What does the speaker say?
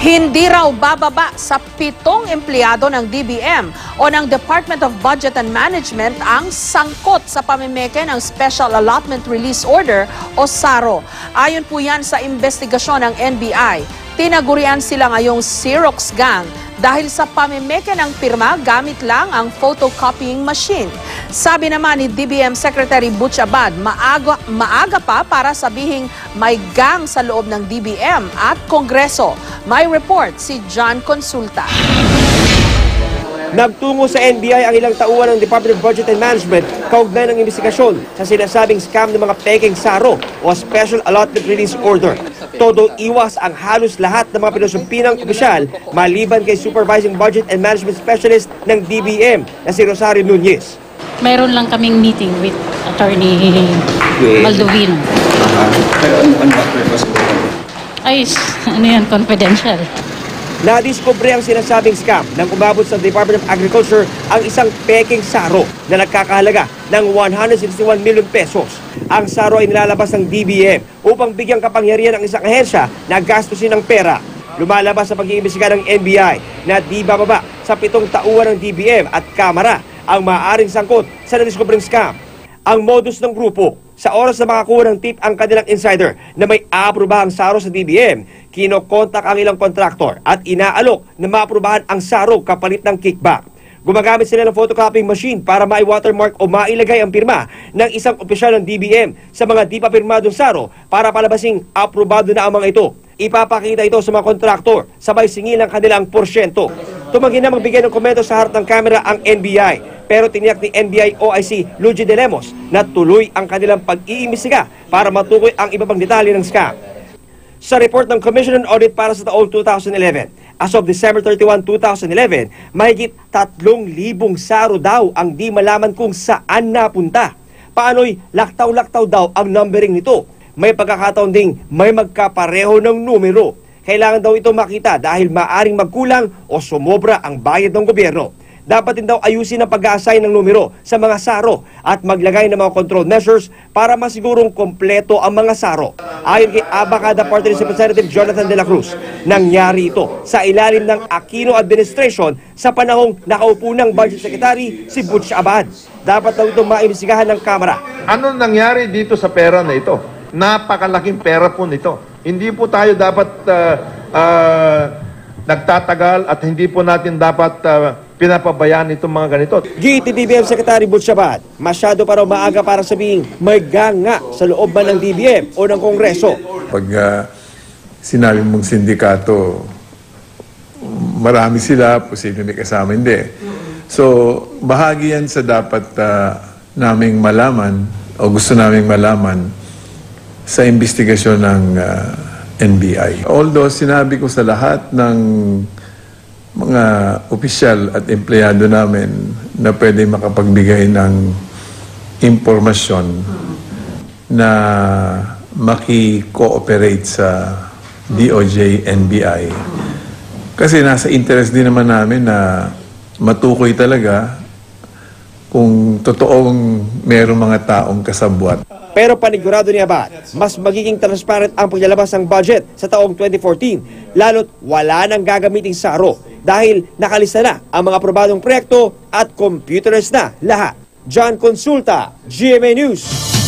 Hindi raw bababa sa pitong empleyado ng DBM o ng Department of Budget and Management ang sangkot sa pamimeke ng Special Allotment Release Order o SARO. Ayon po yan sa investigasyon ng NBI. Tinagurian sila ngayong Xerox Gang dahil sa pamimeke ng pirma gamit lang ang photocopying machine. Sabi naman ni DBM Secretary Butch Abad, maaga, maaga pa para sabihing may gang sa loob ng DBM at Kongreso. May report si John Consulta. Nagtungo sa NBI ang ilang tauhan ng Department of Budget and Management kaugnay ng investigasyon sa sinasabing scam ng mga peking SARO o Special Allotment Release Order. Todo iwas ang halos lahat ng mga pinusumpinang opisyal maliban kay Supervising Budget and Management Specialist ng DBM na si Rosario Nunez. Meron lang kaming meeting with Attorney Baldovino. Pero ano, ano purpose ko? Ay, ano yan, confidential. Nadiskubre ang sinasabing scam nang umabot sa Department of Agriculture ang isang peking SARO na nagkakahalaga ng 161 million pesos. Ang SARO ay nilalabas ng DBM upang bigyang kapangyarihan ang isang ahensya na gastusin ng pera. Lumalabas sa pag-iimbestiga ng NBI na di bababa sa pitong tauhan ng DBM at Kamara ang maaaring sangkot sa nadiskubring scam. Ang modus ng grupo, sa oras na makakuha ng tip ang kanilang insider na may aaprubahang SARO sa DBM, kinokontak ang ilang kontraktor at inaalok na maaprubahan ang SARO kapalit ng kickback. Gumagamit sila ng photocopying machine para mai-watermark o mailagay ang pirma ng isang opisyal ng DBM sa mga di pa pirmadong SARO para palabasing aprobado na ang mga ito. Ipapakita ito sa mga kontraktor sabay singil ang kanilang porsyento. Tumanggi na magbigay ng komento sa harap ng kamera ang NBI pero tiniyak ni NBI OIC Luigi De Lemos na tuloy ang kanilang pag-iimbestiga para matukoy ang iba pang detalye ng scam. Sa report ng Commission on Audit para sa taong 2011, as of December 31, 2011, mahigit 3,000 saro daw ang di malaman kung saan napunta. Paano'y laktaw-laktaw daw ang numbering nito. May pagkakataon ding may magkapareho ng numero. Kailangan daw ito makita dahil maaring magkulang o sumobra ang bayad ng gobyerno. Dapat din daw ayusin ang pag-a-assign ng numero sa mga SARO at maglagay ng mga control measures para masigurong kompleto ang mga SARO. Ayon kay Abacada Party Representative Jonathan De La Cruz, nangyari ito sa ilalim ng Aquino Administration sa panahong nakaupo ng Budget Secretary si Butch Abad. Dapat daw ito maimbestigahan ng Kamara. Ano nangyari dito sa pera na ito? Napakalaking pera po nito. Hindi po tayo dapat ah, ah, nagtatagal at hindi po natin dapat ah, pinapabayaan itong mga ganito. Giti DBM Secretary Butch Abad, masyado pa raw maaga para sabihing may ganga sa loob ba ng DBM o ng Kongreso. Pag ah, sinabi mong sindikato, marami sila, posible may kasama, hindi. So, bahagi yan sa dapat ah, naming malaman o gusto naming malaman sa investigasyon ng ah, NBI. Although sinabi ko sa lahat ng mga opisyal at empleyado namin na pwede makapagbigay ng impormasyon na maki-cooperate sa DOJ, NBI. Kasi nasa interest din naman namin na matukoy talaga kung totoong merong mga taong kasabwat. Pero panigurado ni Abad, mas magiging transparent ang paglalabas ng budget sa taong 2014, lalo't wala nang gagamiting SARO dahil nakalista na ang mga aprobadong proyekto at computerized na lahat. John Consulta, GMA News.